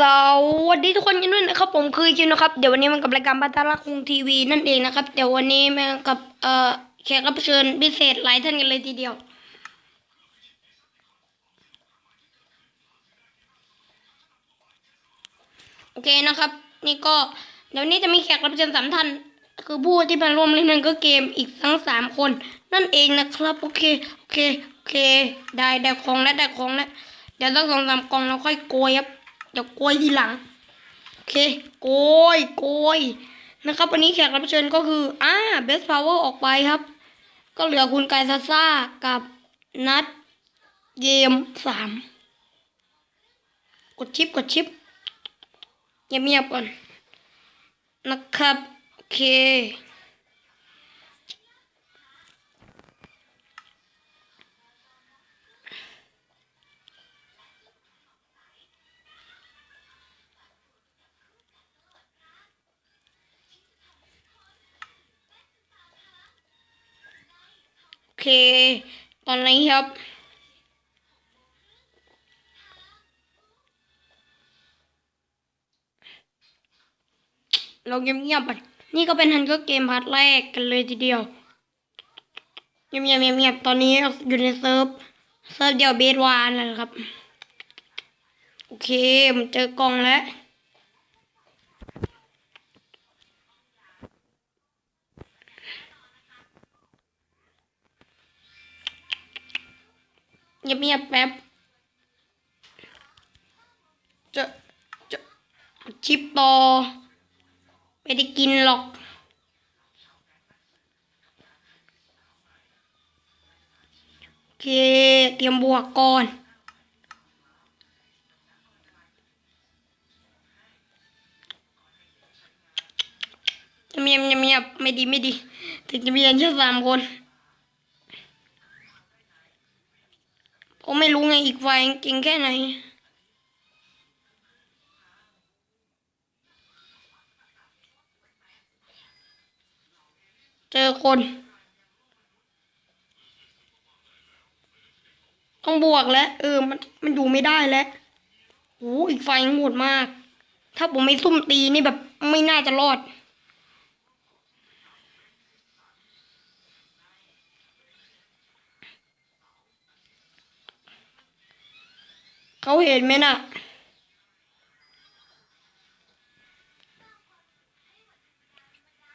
สวัสดีทุกคนกันด้วยนะครับผมคือคิวนะครับเดี๋ยววันนี้มันกับรายการบัตรลักคุงทีวีนั่นเองนะครับเดี๋ยววันนี้มากับเอ่อแขกรับเชิญพิเศษหลายท่านกันเลยทีเดียว โอเคนะครับ นี่ก็เดี๋ยวนี้จะมีแขกรับเชิญสามท่านคือผู้ที่มาร่วมเล่นนั่นก็เกมอีกทั้งสามคน นั่นเองนะครับโอเคโอเคโอเค ได้ได้ของแล้วได้ของแล้วเดี๋ยวต้องสองสามกล่องแล้วค่อยโกยครับ เดี๋ยวโกยทีหลัง โอเค โกย โกย นะครับ วันนี้แขกรับเชิญก็คือ อ่าเบสพาวเวอร์ออกไปครับ ก็เหลือคุณกายซาซ่ากับนัดเกมสามกดชิปกดชิปเงียบๆก่อน นะครับ โอเค เค ตอนนี้ครับ เราเงียบๆไปนี่ก็เป็นฮันเกอร์เกมพาร์ทแรกกันเลยทีเดียวเงียบๆเงียบๆตอนนี้อยู่ในเซิร์ฟเซิร์ฟเดียวเบสวานแล้วครับ โอเคผมเจอกล่องแล้ว เงียบๆแป๊บจะจะชิปต่อไม่ได้กินหรอกโอเค เตรียมบวกก่อนเงียบเงียบเงียบไม่ดีไม่ดี ถึงจะมีกันแค่สามคน ผมไม่รู้ไงอีกฝ่ายเก่งแค่ไหน เจอคน ต้องบวกแล้ว เออ มันมันอยู่ไม่ได้แล้วโอ้อีกไฟโหดมาก ถ้าผมไม่ซุ่มตีนี่แบบไม่น่าจะรอด เขาเห็นไหมน่ะ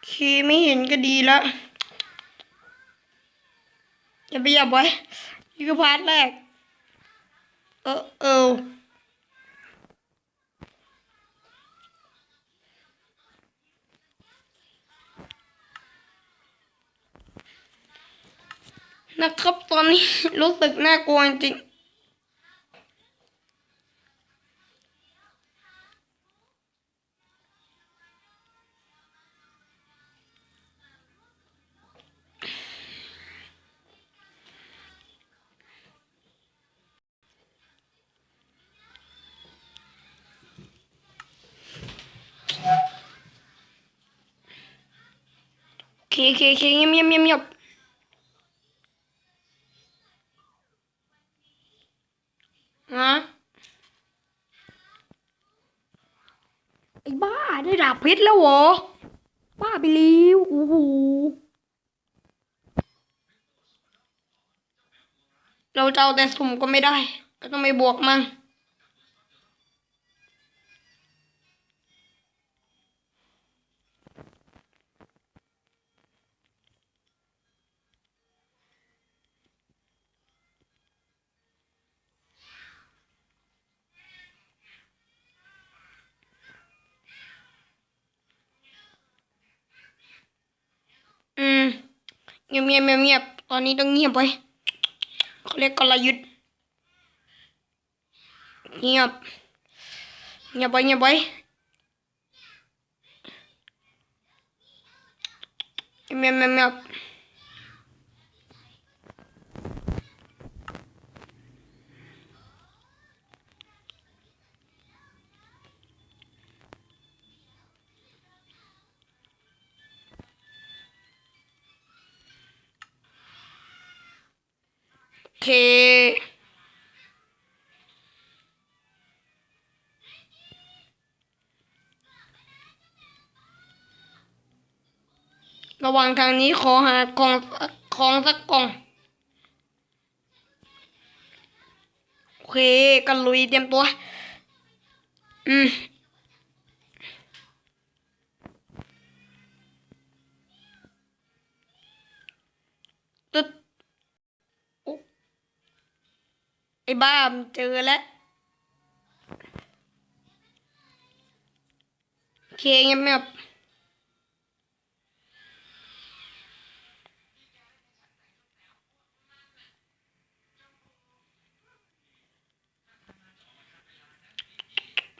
คีไม่เห็นก็ดีแล้วอย่าไปหยับไว้ นี่คือพาร์ทแรก เออเออนะครับตอนนี้รู้สึกน่ากลัวจริง เคเคเคเงียบเงียบเงียบเงียบฮะไอ้บ้าได้ดาบเพชรแล้วเหรอ บ้าไปแล้วโอ้โหเราจะเอาแต่สุ่มก็ไม่ได้ ก็ต้องไปบวกมัน งียบเงียบเงียบเงียบตอนนี้ต้องเงียบไปเขาเรียกกลยุทธ์เงียบเงียบไปเงียบไปเงียบเงียบเงียบ ค ระวังทางนี้ขอหาของของสักกล่อง โอเคกันลุยเตรียมตัว อืม บ้ามเจอแล้วโอเคเงียบ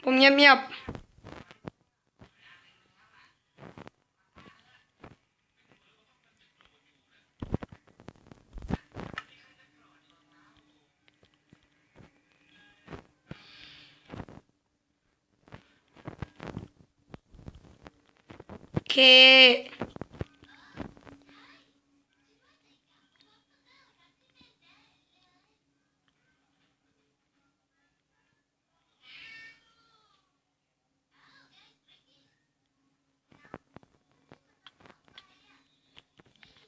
ผมเงียบๆ เค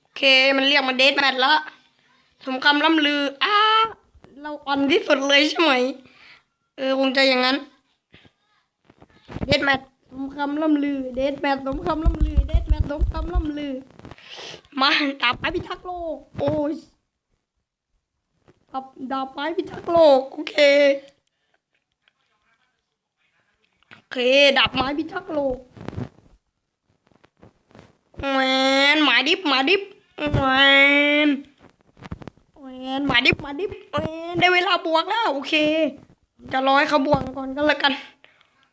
โอเค มันเรียกมาเดทแมทแล้วสมคำล่ำลือ อ้า เราอ่อนที่สุดเลยใช่ไหม เออ คงจะอย่างนั้น เดทแมท คำล่ำลือ เดทแมทสมคำล่ำลือ เดทแมทสมคำล่ำลือ มาดาบไม้พิทักษ์โลก โอ้ยดาบดาบไม้พิทักษ์โลก โอเค โอเค ดาบไม้พิทักษ์โลกแหวนหมาดิบหมาดิบแหวนแหวนหมาดิบหมาดิบแหวนได้เวลาบวกแล้ว โอเค จะรอให้เขาบวกก่อนก็แล้วกัน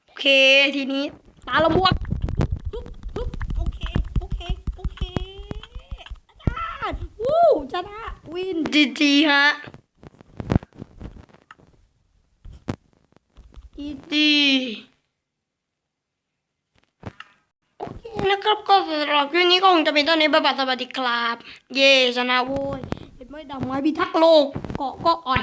โอเคทีนี้ ตาเราบวกปึ๊บปึ๊บโอเค โอเค โอเคอาจารย์วู้ชนะวินจีจีฮะจีจีโอเคนะครับก็สำหรับคลิปนี้ก็คงจะเป็นต้นในบายบายสวัสดีครับ เย่ชนะโว้ยเห็นไหมดอกไม้พิทักษ์โลกเกาะก็อ่อน